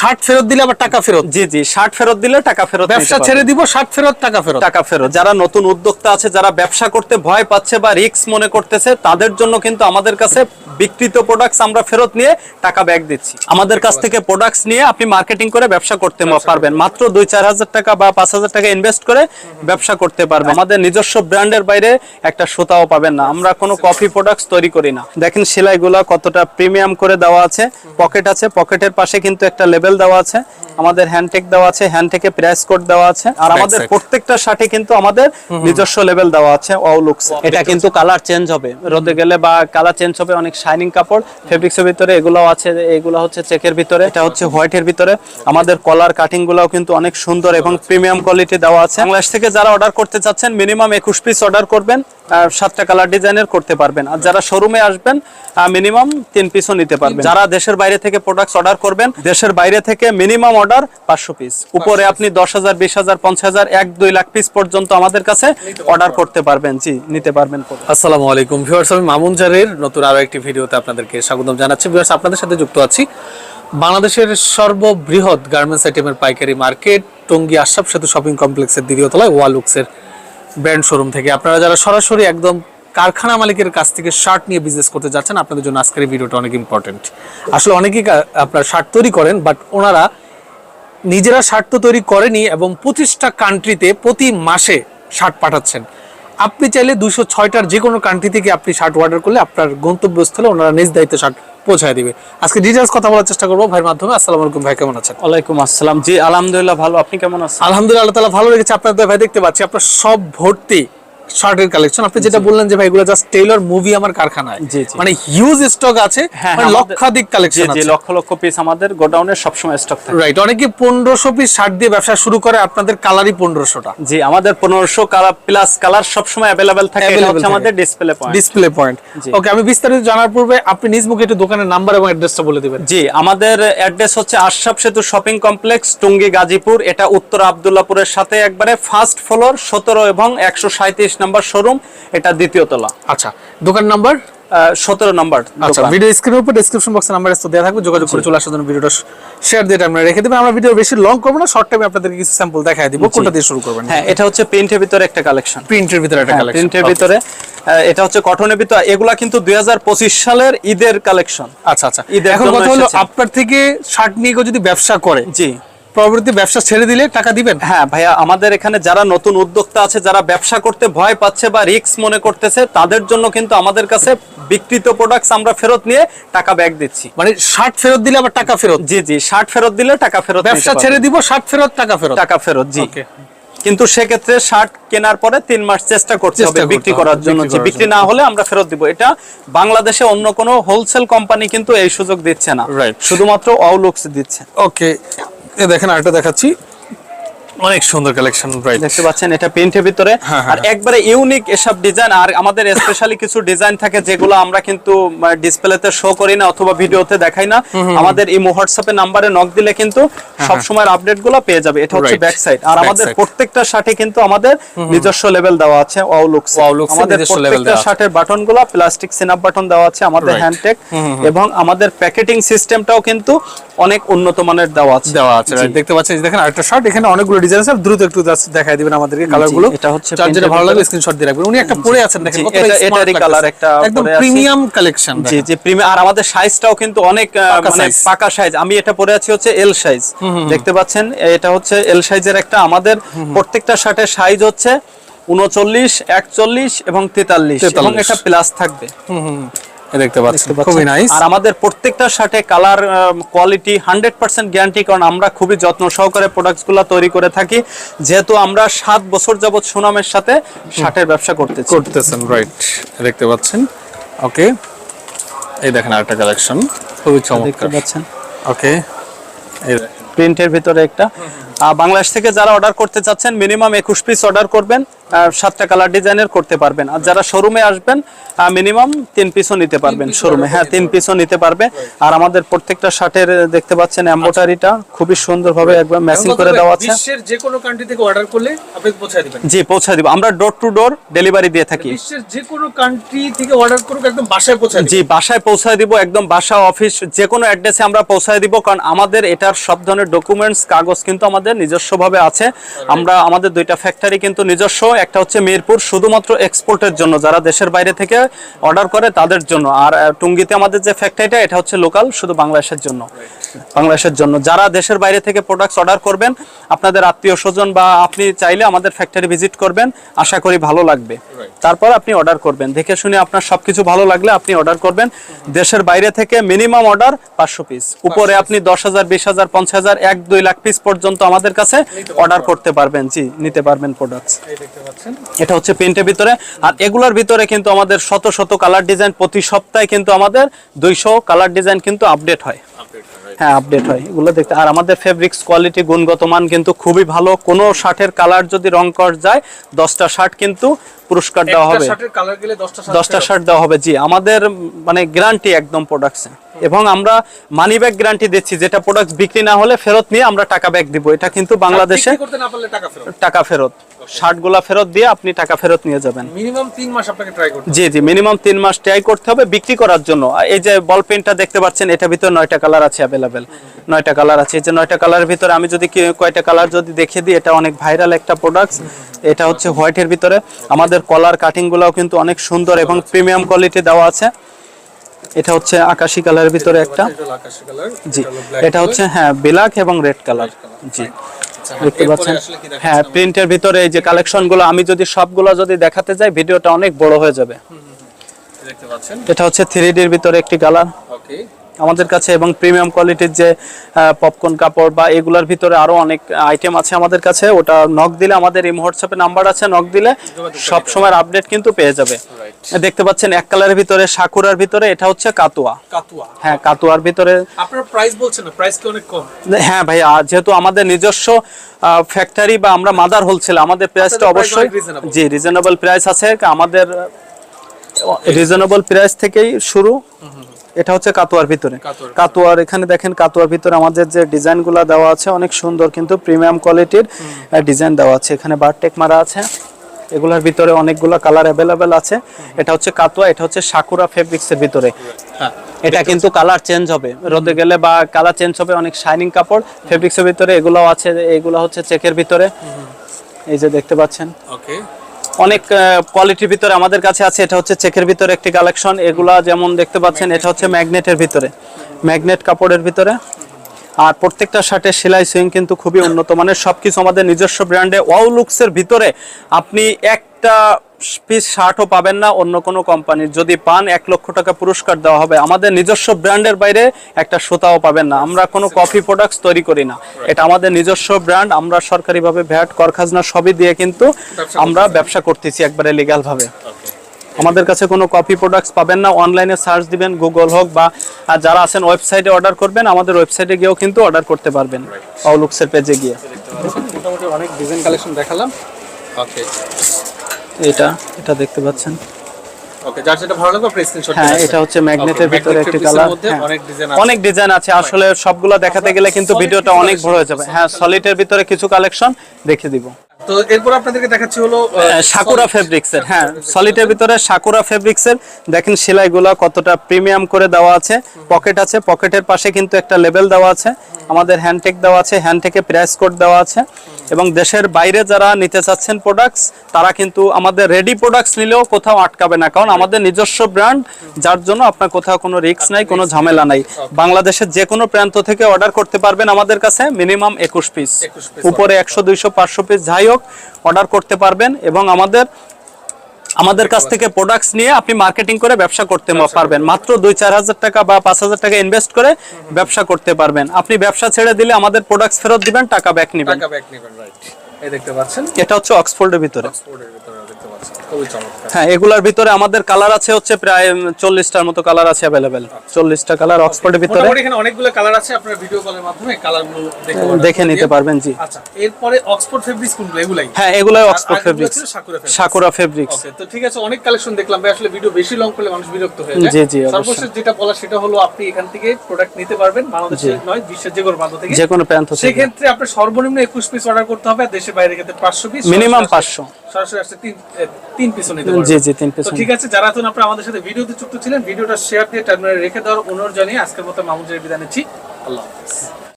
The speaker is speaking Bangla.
শার্ট ফেরত দিলে আবার টাকা ফেরত? জি জি শার্ট ফেরত দিলে টাকা ফেরত ব্যবসা ছেড়ে দিব শার্ট ফেরত টাকা ফেরত। টাকা ফেরত। যারা নতুন উদ্যোক্তা আছে যারা ব্যবসা করতে ভয় পাচ্ছে বা রিস্ক মনে করতেছে তাদের জন্য কিন্তু আমাদের কাছে বিকৃত প্রোডাক্টস আমরা ফেরত নিয়ে টাকা ব্যাক দিচ্ছি। আমাদের কাছ থেকে প্রোডাক্টস নিয়ে আপনি মার্কেটিং করে ব্যবসা করতে পারবেন। মাত্র দুই চার হাজার টাকা বা পাঁচ হাজার টাকা ইনভেস্ট করে ব্যবসা করতে পারবেন আমাদের নিজস্ব ব্র্যান্ডের বাইরে একটা সুতাও পাবেন না। আমরা কোনো কফি প্রোডাক্টস তৈরি করি না। দেখেন সেলাইগুলা কতটা প্রিমিয়াম করে দেওয়া আছে। পকেট আছে। পকেটের পাশে কিন্তু একটা লেবেল দেওয়া আছে আমাদের হ্যান্ডটেক দেওয়া আছে হ্যান্ডটেকে প্রাইস কোড দেওয়া আছে আর আমাদের প্রত্যেকটা শার্টে কিন্তু আমাদের নিজস্ব লেভেল দেওয়া আছে লুকস এটা কিন্তু কালার চেঞ্জ হবে। রোদে গেলে বা কালার চেঞ্জ হবে অনেক শাইনিং কাপড় ফেব্রিক্সের ভিতরে এগুলো আছে এগুলো হচ্ছে চেকের ভিতরে এটা হচ্ছে হোয়াইটের ভিতরে। আমাদের কলার কাটিং গুলাও কিন্তু অনেক সুন্দর এবং প্রিমিয়াম কোয়ালিটি দেওয়া আছে। বাংলাদেশ থেকে যারা অর্ডার করতে চাচ্ছেন মিনিমাম একুশ পিস অর্ডার করবেন আর সাতটা কালার ডিজাইনের করতে পারবেন। আর যারা শোরুমে আসবেন মিনিমাম তিন পিসও নিতে পারবেন। যারা দেশের বাইরে থেকে প্রোডাক্টস অর্ডার করবেন দেশের বাইরে থেকে মিনিমাম অর্ডার পাঁচশো পিস উপরে আপনি দশ হাজার বিশ হাজার পঞ্চাশ হাজার এক দুই লাখ পিস পর্যন্ত আমাদের কাছে অর্ডার করতে পারবেন। জি নিতে পারবেন আসসালামু আলাইকুম। ভিউয়ার্স আমি মামুন জারের নতুন আরও একটি ভিডিওতে আপনাদেরকে স্বাগতম জানাচ্ছি। ভিউয়ার্স আপনাদের সাথে যুক্ত আছি বাংলাদেশের সর্ববৃহৎ গার্মেন্টস আইটেমের পাইকারি মার্কেট টঙ্গী আশরাফ সেতু শপিং কমপ্লেক্সের দ্বিতীয় তলায় ওয়ালুক্সের ব্র্যান্ড শোরুম থেকে। আপনারা যারা সরাসরি একদম কারখানা মালিকের কাছ থেকে শার্ট নিয়ে বিজনেস করতে যাচ্ছেন আপনাদের জন্য আজকের ভিডিওটা অনেক ইম্পর্টেন্ট আসলে অনেকেই আপনার শার্ট তৈরি করেন বাট ওনারা নিজেরা শার্ট তো তৈরি করেনি এবং পঁচিশটা কান্ট্রিতে প্রতি মাসে শার্ট পাঠাচ্ছেন। আপনি চাইলে দুশো ছয়টার যে কোনো কান্ট্রি থেকে আপনি শার্ট অর্ডার করলে আপনার গন্তব্যস্থলে ওনারা নিজ দায়িত্বে শার্ট পৌঁছায় দিবে। আজকে ডিটেলস কথা বলার চেষ্টা করব ভাইয়ের মাধ্যমে। আসসালামু আলাইকুম ভাই কেমন আছেন? ওয়ালাইকুম আসসালাম। জি আলহামদুলিল্লাহ ভালো। আপনি কেমন আছেন? আলহামদুলিল্লাহ আল্লাহ তালা ভালো লেগেছে আপনাদের ভাই দেখতে পাচ্ছি আপনার সব ভর্তি। শার্টের কালেকশন আপনি যেটা বললেন যে ভাই এগুলো জাস্ট টেইলর মুভি আমার কারখানায়। মানে হিউজ স্টক আছে হ্যাঁ, হ্যাঁ, মানে লক্ষাধিক কালেকশন আছে। লক্ষ লক্ষ পিস আমাদের গোডাউনে সব সময় স্টক থাকে। রাইট অনেকে 1500 পিস শার্ট দিয়ে ব্যবসা শুরু করে আপনাদের কালারই 1500 টা জি আমাদের 1500 কালার প্লাস কালার সব সময় अवेलेबल থাকে এটা হচ্ছে আমাদের display point display point okay আমি বিস্তারিত জানার পূর্বে আপনি নিজ মুখে একটু দোকানের নাম্বার এবং অ্যাড্রেসটা বলে দিবেন। জি আমাদের অ্যাড্রেস হচ্ছে আশরাফ সেতু শপিং কমপ্লেক্স টুঙ্গি গাজীপুর। এটা উত্তর আব্দুল্লাহপুরের সাথে একবারে ফার্স্ট ফ্লোর 17 এবং 137 নাম্বার শোরুম এটা দ্বিতীয় তলা। আচ্ছা দোকান নাম্বার? সতেরো নাম্বার আচ্ছা ভিডিও স্ক্রিনের উপর ডিসক্রিপশন বক্সে নাম্বার এসে দেওয়া থাকবে যোগাযোগ করে চলে আসার জন্য ভিডিওটা শেয়ার দিয়ে আমরা রেখে দেবেন আমরা ভিডিও বেশি লং করব না শর্ট টাইমে আপনাদের কিছু স্যাম্পল দেখায় দিব। কোনটা দিয়ে শুরু করবেন? হ্যাঁ এটা হচ্ছে প্রিন্টের ভিতরে একটা কালেকশন প্রিন্টের ভিতরে একটা হ্যাঁ, কালেকশন প্রিন্টের ভিতরে। এটা হচ্ছে কটনের ভিতরে। এগুলা কিন্তু দুই হাজার পঁচিশ সালের ঈদের কালেকশন আচ্ছা আচ্ছা। এখন কথা হলো আপনার থেকে শার্ট নিয়ে যদি ব্যবসা করে জি। পরবর্তী ব্যবসা ছেড়ে দিলে টাকা দিবেন? হ্যাঁ ভাইয়া আমাদের এখানে যারা নতুন উদ্যোক্তা আছে যারা ব্যবসা করতে ভয় পাচ্ছে বা রিস্ক মনে করতেছে তাদের জন্য কিন্তু আমাদের কাছে বিকৃত প্রোডাক্টস আমরা ফেরত নিয়ে টাকা ব্যাক দিচ্ছি। মানে শার্ট ফেরত দিলে আবার টাকা ফেরত? জি জি শার্ট ফেরত দিলে টাকা ফেরত ব্যবসা ছেড়ে দিব শার্ট ফেরত টাকা ফেরত? টাকা ফেরত জি. কিন্তু সেক্ষেত্রে শার্ট কেনার পরে তিন মাস চেষ্টা করতে হবে বিক্রি করার জন্য যে বিক্রি না হলে আমরা ফেরত দিব। এটা বাংলাদেশে অন্য কোনো হোলসেল কোম্পানি কিন্তু এই সুযোগ দিচ্ছে না. শুধুমাত্র অউলুক্স দিচ্ছে। ওকে। দেখেন আরেকটা দেখাচ্ছি। অনেক সুন্দর কালেকশন রাইট দেখতে পাচ্ছেন এটা প্রিন্টের ভিতরে। হ্যাঁ, আর একবারে ইউনিক এসব ডিজাইন আর আমাদের স্পেশালি কিছু ডিজাইন থাকে যেগুলো আমরা কিন্তু ডিসপ্লেতে শো করি না অথবা ভিডিওতে দেখাই না। আমাদের এই হোয়াটসঅ্যাপে নাম্বারে নক দিলে কিন্তু সব সময়ের আপডেটগুলো পেয়ে যাবে। এটা হচ্ছে হ্যাঁ, ব্যাক সাইড আর আমাদের. প্রত্যেকটা শার্টে কিন্তু আমাদের নিজস্ব লেভেল দেওয়া আছে Wowlooks এর আমাদের প্রত্যেকটা শার্টের বাটনগুলো প্লাস্টিক সিনাপ বাটন দেওয়া আছে আমাদের. হ্যান্ডটেক এবং আমাদের প্যাকেটিং সিস্টেমটাও কিন্তু অনেক উন্নত মানের দেওয়া আছে। দেওয়া আছে দেখতে পাচ্ছেন এই দেখেন আরেকটা শার্ট এখানে অনেকগুলো ডিজাইন আছে দ্রুত একটু দেখাই দিবেন আমাদেরকে কালারগুলো এটা হচ্ছে যার যেটা এর ভালো লাগবে স্ক্রিনশট দিয়ে রাখবেন। উনি একটা পরে আছেন দেখেন এটারই লাগতেছে। একটা একদম প্রিমিয়াম কালেকশন জি জি প্রিমিয়াম আর আমাদের সাইজটাও কিন্তু অনেক পাকা মানে পাকা সাইজ আমি এটা পরে আছি হচ্ছে এল সাইজ দেখতে পাচ্ছেন এটা হচ্ছে এল সাইজের একটা আমাদের প্রত্যেকটা শার্টের সাইজ হচ্ছে উনচল্লিশ একচল্লিশ এবং তেতাল্লিশ। এবং 43 এটা প্লাস থাকবে। দেখতে পাচ্ছেন। খুবই নাইস আর আমাদের প্রত্যেকটা শার্টে colour quality hundred percent guarantee কারণ আমরা খুবই যত্ন সহকারে প্রোডাক্টস তৈরি করে থাকি। যেহেতু আমরা সাত বছর যাবত সুনামের সাথে শার্টের ব্যবসা করতেছি। করতেছেন রাইট দেখতে পাচ্ছেন। ওকে এই দেখেন আরেকটা কালেকশন খুবই দেখতে পাচ্ছেন। ওকে এই প্রিন্টের ভিতরে একটা। বাংলাদেশ থেকে যারা অর্ডার করতে চাচ্ছেন মিনিমাম একুশ পিস অর্ডার করবেন সাতটা কালার ডিজাইনের করতে পারবেন। আর যারা শোরুমে আসবেন মিনিমাম তিন পিসও নিতে পারবেন শোরুমে হ্যাঁ তিন পিসও নিতে পারবে। আর আমাদের প্রত্যেকটা শার্টের দেখতে পাচ্ছেন এম্বোটারিটা খুবই সুন্দরভাবে একবার ম্যাচিং করে দেওয়া আছে। বিশ্বের যে কোনো কান্ট্রি থেকে অর্ডার করলে আপনি পৌঁছায় দিবেন। জি পৌঁছে দিব। আমরা ডোর টু ডোর ডেলিভারি দিয়ে থাকি। বিশ্বের যে কোনো কান্ট্রি থেকে অর্ডার করুক একদম বাসায় পৌঁছায় দিবেন। জি বাসায় পৌঁছায় দিব একদম বাসা অফিস যে কোনো অ্যাড্রেসে আমরা পৌঁছায় দিব কারণ আমাদের এটার সব ধরনের ডকুমেন্টস কাগজ কিন্তু আমাদের নিজস্বভাবে আছে। আমরা আমাদের দুইটা ফ্যাক্টরি কিন্তু নিজস্ব একটা হচ্ছে মিরপুর শুধুমাত্র এক্সপোর্টের জন্য। যারা দেশের বাইরে থেকে অর্ডার করে তাদের জন্য। আর টুঙ্গিতে আমাদের যে ফ্যাক্টরিটা এটা হচ্ছে লোকাল শুধু বাংলাদেশের জন্য। বাংলাদেশের জন্য। যারা দেশের বাইরে থেকে প্রোডাক্টস অর্ডার করবেন আপনাদের আত্মীয় স্বজন বা আপনি চাইলে আমাদের ফ্যাক্টরি ভিজিট করবেন। আশা করি ভালো লাগবে। তারপর আপনি অর্ডার করবেন। দেখে শুনে আপনার সবকিছু ভালো লাগলে আপনি অর্ডার করবেন। দেশের বাইরে থেকে মিনিমাম অর্ডার পাঁচশো পিস উপরে আপনি দশ হাজার বিশ হাজার পঞ্চাশ হাজার এক দুই লাখ পিস পর্যন্ত আমাদের কাছে অর্ডার করতে পারবেন জি নিতে পারবেন প্রোডাক্টস এই দেখতে পাচ্ছেন। এটা হচ্ছে প্রিন্টের ভিতরে। আর এগুলোর ভিতরে কিন্তু আমাদের শত শত কালার ডিজাইন প্রতি সপ্তাহে কিন্তু আমাদের দুইশো কালার ডিজাইন কিন্তু আপডেট হয়। হ্যাঁ আপডেট হয়। এগুলো দেখতে আর আমাদের ফেব্রিক্স কোয়ালিটি গুণগত মান কিন্তু খুবই ভালো। কোনো শার্টের কালার যদি রং কর যায় দশটা শার্ট কিন্তু পুরস্কার দেওয়া হবে। শার্টের কালার গেলে 10টা শার্ট দশটা শার্ট দেওয়া হবে জি। আমাদের মানে গ্যারান্টি একদম প্রোডাক্টসে এবং আমরা মানি ব্যাগ গ্যারান্টি দিচ্ছি যেটা প্রোডাক্ট বিক্রি না হলে ফেরত নিয়ে আমরা টাকা ব্যাগ দিব। এটা কিন্তু বাংলাদেশে টাকা ফেরত। শার্টগুলা ফেরত দিয়ে আপনি টাকা ফেরত নিয়ে যাবেন। মিনিমাম 3 মাস আপনাকে ট্রাই করতে জি জি মিনিমাম তিন মাস ট্রাই করতে হবে বিক্রি করার জন্য। এই যে বল পেনটা দেখতে পাচ্ছেন এটা ভিতরে নয়টা কালার আছে অ্যাভেলেবেল নয়টা কালার আছে। এই যে নয়টা কালারের ভিতরে আমি যদি কয়টা কালার যদি দেখিয়ে দিই এটা অনেক ভাইরাল একটা প্রোডাক্ট এটা হচ্ছে হোয়াইটের ভিতরে। আমাদের কলার কাটিং গুলাও কিন্তু অনেক সুন্দর এবং প্রিমিয়াম কোয়ালিটি দেওয়া আছে। এটা হচ্ছে আকাশি কালারের ভিতরে একটা। জি এটা হচ্ছে হ্যাঁ ব্ল্যাক এবং রেড কালার জি। দেখতে পাচ্ছেন? হ্যাঁ প্রিন্টের ভিতরে এই যে কালেকশনগুলো আমি যদি সবগুলো যদি দেখাতে যাই ভিডিওটা অনেক বড় হয়ে যাবে। এটা হচ্ছে থ্রি ডির ভিতরে একটি কালার। আমাদের কাছে এবং প্রিমিয়াম কোয়ালিটির যে পপকর্ন কাপড় বা এগুলোর ভিতরে আরও অনেক আইটেম আছে আমাদের কাছে। ওটা নক দিলে আমাদের এই হোয়াটসঅ্যাপে নাম্বার আছে নক দিলে সব সময় আপডেট কিন্তু পেয়ে যাবে। দেখতে পাচ্ছেন এক কালারের ভিতরে সাকুরার ভিতরে এটা হচ্ছে কাতুয়া। কাতুয়া। হ্যাঁ কাতুয়ার ভিতরে আপনার প্রাইস বলছেন না প্রাইস কি অনেক কম? হ্যাঁ ভাই যেহেতু আমাদের নিজস্ব ফ্যাক্টরি বা আমরা মাদার হোলসেল আমাদের প্রাইসটা অবশ্যই জি রিজনেবল প্রাইস আছে। আমাদের রিজনেবল প্রাইস থেকেই শুরু। এটা হচ্ছে কাতুয়ার ভিতরে। কাতুয়ার। কাতুয়ার এখানে দেখেন কাতুয়ার ভিতরে আমাদের যে ডিজাইনগুলো দেওয়া আছে অনেক সুন্দর কিন্তু প্রিমিয়াম কোয়ালিটির ডিজাইন দেওয়া আছে। এখানে বারটেক মারা আছে। এগুলোর ভিতরে অনেকগুলো কালার অ্যাভেলেবেল আছে। এটা হচ্ছে কাতুয়া এটা হচ্ছে সাকুরা ফেব্রিক্সের ভিতরে। হ্যাঁ এটা কিন্তু কালার চেঞ্জ হবে। রোদে গেলে বা কালার চেঞ্জ হবে অনেক শাইনিং কাপড়। ফেব্রিক্সের ভিতরে এগুলো আছে এগুলো হচ্ছে চেকের ভিতরে। এই যে দেখতে পাচ্ছেন। ওকে অনেক কোয়ালিটির ভিতরে আমাদের কাছে আছে। এটা হচ্ছে চেকের ভিতরে একটি কালেকশন এগুলা যেমন দেখতে পাচ্ছেন এটা হচ্ছে ম্যাগনেটের ভিতরে। ম্যাগনেট কাপড়ের ভিতরে। আর প্রত্যেকটা শার্টের সেলাই সুইং কিন্তু খুবই উন্নত মানের। সবকিছু আমাদের নিজস্ব ব্র্যান্ডে ওয়াও লুকসের ভিতরে আপনি একটা পিস শার্টও পাবেন না অন্য কোনো কোম্পানির যদি পান এক লক্ষ টাকা পুরস্কার দেওয়া হবে। আমাদের নিজস্ব ব্র্যান্ডের বাইরে একটা সুতাও পাবেন না। আমরা কোনো কফি প্রোডাক্টস তৈরি করি না। এটা আমাদের নিজস্ব ব্র্যান্ড আমরা সরকারিভাবে ভ্যাট করখাজনা সবই দিয়ে কিন্তু আমরা ব্যবসা করতেছি একবারে লিগ্যাল ভাবে। আমাদের কাছে কোনো কপি প্রোডাক্টস পাবেন না। অনলাইনে সার্চ দিবেন গুগল হোক বা যারা আছেন ওয়েবসাইটে অর্ডার করবেন আমাদের ওয়েবসাইটে গিয়েও কিন্তু অর্ডার করতে পারবেন। আউলুক্সের পেজে গিয়ে। মোটামুটি অনেক ডিজাইন কালেকশন দেখালাম। ওকে এটা এটা দেখতে পাচ্ছেন। ওকে যার যেটা ভালো লাগবে আপনি স্ক্রিনশট হ্যাঁ এটা হচ্ছে ম্যাগনেটের ভিতরে একটি কালার অনেক ডিজাইন অনেক ডিজাইন আছে। আসলে সবগুলো দেখাতে গেলে কিন্তু ভিডিওটা অনেক বড় হয়ে যাবে। হ্যাঁ সলিডের ভিতরে কিছু কালেকশন দেখে দিব। তো এরপর আপনাদেরকে দেখাচ্ছি হলো সাকুরা ফেব্রিক্সের হ্যাঁ সলিডের ভিতরে সাকুরা ফেব্রিক্সের দেখেন সেলাইগুলো কতটা প্রিমিয়াম করে দেওয়া আছে। পকেট আছে। পকেটের পাশে কিন্তু একটা লেবেল দেওয়া আছে। আমাদের হ্যান্ডটেক দেওয়া আছে। হ্যান্ডটেকে প্রাইস কোড দেওয়া আছে। এবং দেশের বাইরে যারা নিতে চাচ্ছেন প্রোডাক্টস তারা কিন্তু আমাদের রেডি প্রোডাক্টস নিলেও কোথাও আটকাবে না। কারণ আমাদের নিজস্ব ব্র্যান্ড যার জন্য আপনার কোথাও কোনো রিস্ক নাই কোনো ঝামেলা নাই। বাংলাদেশের যে কোনো প্রান্ত থেকে অর্ডার করতে পারবেন আমাদের কাছে মিনিমাম একুশ পিস উপরে একশো দুইশো পাঁচশো পিস যাই হোক অর্ডার করতে পারবেন এবং আমাদের আমাদের কাছ থেকে প্রোডাক্টস নিয়ে আপনি মার্কেটিং করে ব্যবসা করতে পারবেন। মাত্র দুই চার হাজার টাকা বা পাঁচ হাজার টাকা ইনভেস্ট করে ব্যবসা করতে পারবেন। আপনি ব্যবসা ছেড়ে দিলে আমাদের প্রোডাক্টস ফেরত দিবেন টাকা ব্যাক নিবেন। টাকা ব্যাক নেবেন রাইট এই দেখতে পাচ্ছেন? এটা হচ্ছে অক্সফোর্ডের ভিতরে। অক্সফোর্ডের ভিতরে। হ্যাঁ এগুলার ভিতরে আমাদের কালার আছে হচ্ছে প্রায় চল্লিশটার মতো কালার আছে অ্যাভেলেবেল চল্লিশটা কালার অক্সফোর্ডের ভিতরে। এখানে অনেকগুলো কালার আছে আপনার ভিডিও কলের মাধ্যমে কালারগুলো দেখে নিতে পারবেন জি। আচ্ছা এরপরে অক্সফোর্ড ফেব্রিক্স কোনগুলো? এগুলাই। হ্যাঁ এগুলাই Oxford fabrics Sakura fabrics okay তো ঠিক আছে অনেক কালেকশন দেখলাম। ভাই আসলে ভিডিও বেশি লং করলে মানুষ বিরক্ত হয়ে যায়। জি, জি, সর্বশেষ যেটা বলা সেটা হলো আপনি এখান থেকে প্রোডাক্ট নিতে পারবেন। বাংলাদেশের নয় বিশ্বের যে কোনো প্রান্ত থেকে। যে কোনো প্রান্ত থেকে। সেক্ষেত্রে আপনার সর্বনিম্ন একুশ পিস অর্ডার করতে হবে আর দেশের বাইরে ক্ষেত্রে পাঁচশো পিস মিনিমাম পাঁচশো। সরাসরি আসছে তিন তিন পিসও জি জি তিন পিস ঠিক আছে যারা এখন আপনারা আমাদের সাথে ভিডিওতে যুক্ত ছিলেন ভিডিওটা শেয়ার দিয়ে টার্মিনালে রেখে দেওয়ার অনুরোধ জানিয়ে আজকের মতো মামুজের বিদায় নিচ্ছি। আল্লাহ হাফেজ।